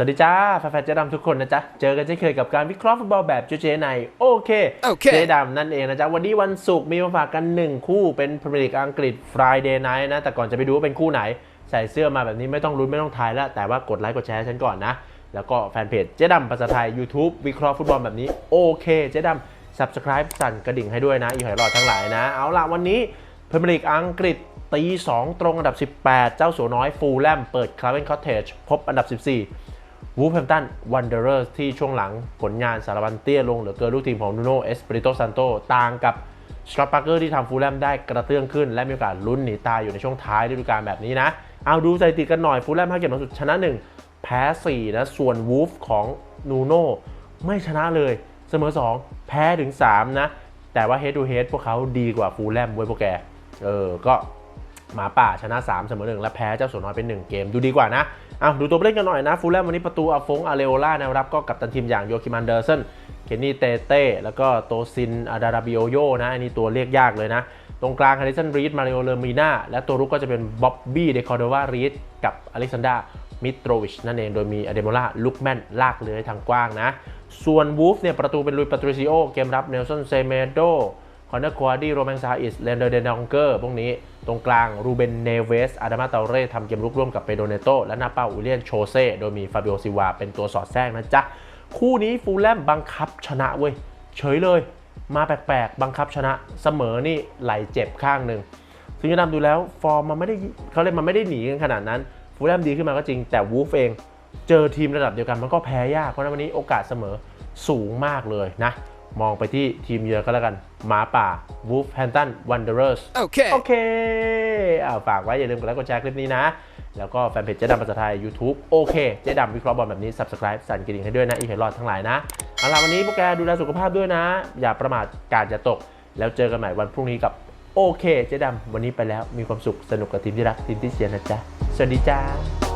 สวัสดีจ้าแฟนๆเจ๊ดำทุกคนนะจ๊ะ เจอกันเช่นเคยกับการวิเคราะห์ฟุตบอลแบบเจ๊ๆในโอเคโอเค เจ๊ดำนั่นเองนะจ๊ะ วันนี้วันศุกร์มีมาฝากกัน 1 คู่เป็นพรีเมียร์ลีกอังกฤษ Friday Night นะ แต่ก่อนจะไปดูว่าเป็นคู่ไหน ใส่เสื้อมาแบบนี้ไม่ต้องรุ้นไม่ต้องทายแล้ว แต่ว่ากดไลค์กดแชร์ให้ฉันก่อนนะ แล้วก็แฟนเพจเจ๊ดำภาษาไทย YouTube วิเคราะห์ฟุตบอลแบบนี้โอเคเจ๊ดำ Subscribe สั่นกระดิ่งให้ด้วยนะอีหอยหลอดทั้งหลายนะ เอาล่ะวันนี้พรีเมียร์ลีกอังกฤษตี2ตรงอันดับ 18 เจ้าสัวน้อยฟูลแลมเปิดคลาเวนคอตเทจพบอันดับ 14 วูฟแฮมตันวันเดอร์ที่ช่วงหลังผลงานสารบันเตี้ยลงเหลือเกินลูกทีมของนูโนเอสปริโตซันโตต่างกับสกอตปาร์เกอร์ที่ทำฟูลแลมได้กระเตื้องขึ้น และมีโอกาสลุ้นหนีตายอยู่ในช่วงท้ายฤดูกาลแบบนี้นะ เอาดูสถิติกันหน่อยฟูลแลม5เกมหลังสุดชนะ 1 แพ้4นะส่วนวูฟของนูโนไม่ชนะเลยเสมอ 2 แพ้ถึง 3 นะ แต่ว่า head to head พวกเขาดีกว่าฟูลแลมเว้ยพวกแก เออ ก็ หมาป่าชนะ 3 เสมอ1และแพ้เจ้าสัวน้อยเป็น 1 เกมดูดีกว่านะอ้าวดูตัวผู้เล่นกันหน่อยนะ ฟูลแลมวันนี้ประตูอาฟงอาเรโอล่าแนวรับก็กับตันทีมอย่างโยคิมันเดอร์สันเคนนี่เตเต้แล้วก็โตซินอาดาราบิโอโยนะอันนี้ตัวเรียกยากเลยนะ ตรงกลางฮาริสันรีดมาริโอเลอร์มีนาและตัวรุกก็จะเป็นบ๊อบบี้เดคอร์โดวารีดกับอเล็กซานดรามิโตรวิชนั่นเอง โดยมีอเดโมล่าลุกแมนลากเลื้อยทางกว้างนะ ส่วนวูฟเนี่ยประตูเป็นลุยปาตริซิโอ เกมรับเนลสันเซเมโด คอนเนอร์ควาดี้โรแมนซาอิสเลนเดอร์เดนองเกอร์พวกนี้ ตรงกลางรูเบนเนเวสอาดามาเตาเร่ทำเกมรุกร่วมกับเปโดเนโตและหน้าเป้าอุเลียนโชเซ่โดยมีฟาบิโอซิวาเป็นตัวสอดแทรกนะจ๊ะ คู่นี้ฟูลแลมบังคับชนะเว้ย เฉยเลย มาแปลกๆ บังคับชนะเสมอนี่ไหลเจ็บข้างหนึ่งซึ่งจะนำดูแล้วฟอร์มมันไม่ได้เขาเรียกมันไม่ได้หนีกันขนาดนั้นฟูลแลมดีขึ้นมาก็จริงแต่วูฟเองเจอทีมระดับเดียวกันมันก็แพ้ยากเพราะฉะนั้นวันนี้โอกาสเสมอสูงมากเลยนะ มองไปที่ทีมเยือนก็แล้วกัน หมาป่า Wolverhampton Wanderers Okay. โอเคอ่าฝากไว้ อย่าลืมกดไลค์กดแชร์คลิปนี้นะ แล้วก็แฟนเพจเจ๊ดำภาษาไทย YouTube โอเค เจ๊ดำวิเคราะห์บอลแบบนี้ Subscribe สั่นกระดิ่งให้ด้วยนะ อีเห็นรอดทั้งหลายนะเอาล่ะวันนี้พวกแกดูแลสุขภาพด้วยนะ อย่าประมาทการจะตก แล้วเจอกันใหม่วันพรุ่งนี้กับโอเค เจ๊ดำวันนี้ไปแล้วมีความสุขสนุกกับทีมที่รักทีมที่เชียร์นะจ๊ะสวัสดีจ้า